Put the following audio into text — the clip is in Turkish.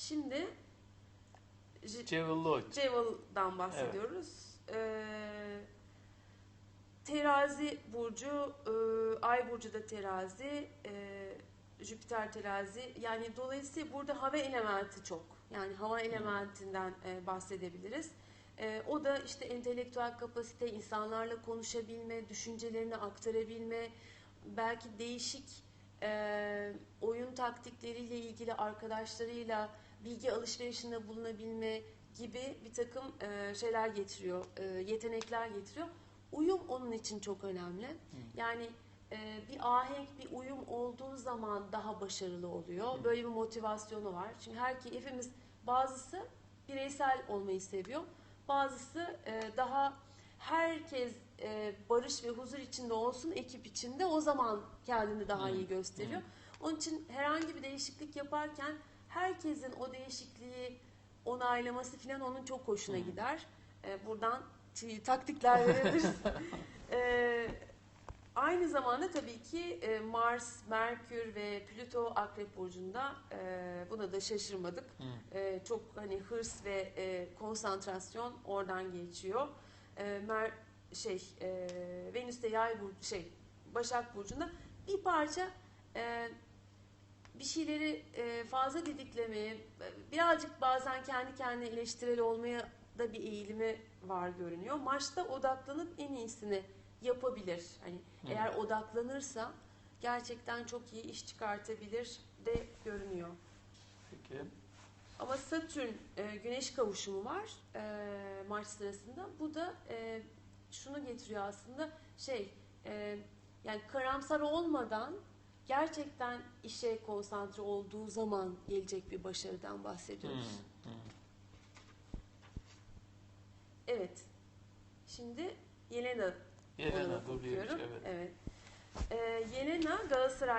Şimdi J- Cevil Lloyd. Ceval'dan bahsediyoruz. Ee, terazi burcu, e, ay burcu da terazi, e, Jüpiter terazi. Yani dolayısıyla burada hava elementi çok. Yani hava elementinden e, bahsedebiliriz. E, o da işte entelektüel kapasite, insanlarla konuşabilme, düşüncelerini aktarabilme, belki değişik e, oyun taktikleriyle ilgili arkadaşlarıyla bilgi alışverişinde bulunabilme gibi bir takım e, şeyler getiriyor, e, yetenekler getiriyor. Uyum onun için çok önemli. Yani e, bir ahenk, bir uyum olduğu zaman daha başarılı oluyor. Böyle bir motivasyonu var. Çünkü her ki hepimiz bazısı bireysel olmayı seviyor. Bazısı e, daha herkes e, barış ve huzur içinde olsun ekip içinde o zaman kendini daha iyi gösteriyor. Onun için herhangi bir değişiklik yaparken herkesin o değişikliği onaylaması falan onun çok hoşuna gider. E, buradan taktikler verebiliriz. E, aynı zamanda tabii ki e, Mars, Merkür ve Plüto Akrep Burcu'nda e, buna da şaşırmadık. E, çok hani hırs ve e, konsantrasyon oradan geçiyor. E, Mer şey e, Venüs'te Yay burcu şey Başak burcunda bir parça e, bir şeyleri e, fazla didiklemeye, e, birazcık bazen kendi kendine eleştirel olmaya da bir eğilimi var görünüyor. Maçta odaklanıp en iyisini yapabilir. Hani Hı. eğer odaklanırsa gerçekten çok iyi iş çıkartabilir de görünüyor. Peki. Ama Satürn e, Güneş kavuşumu var e, Mart sırasında. Bu da e, şunu getiriyor aslında şey e, yani karamsar olmadan gerçekten işe konsantre olduğu zaman gelecek bir başarıdan bahsediyoruz. Hı. Evet. Şimdi Yelena Yelena okuyorum. evet. evet. E, Yelena Galatasaray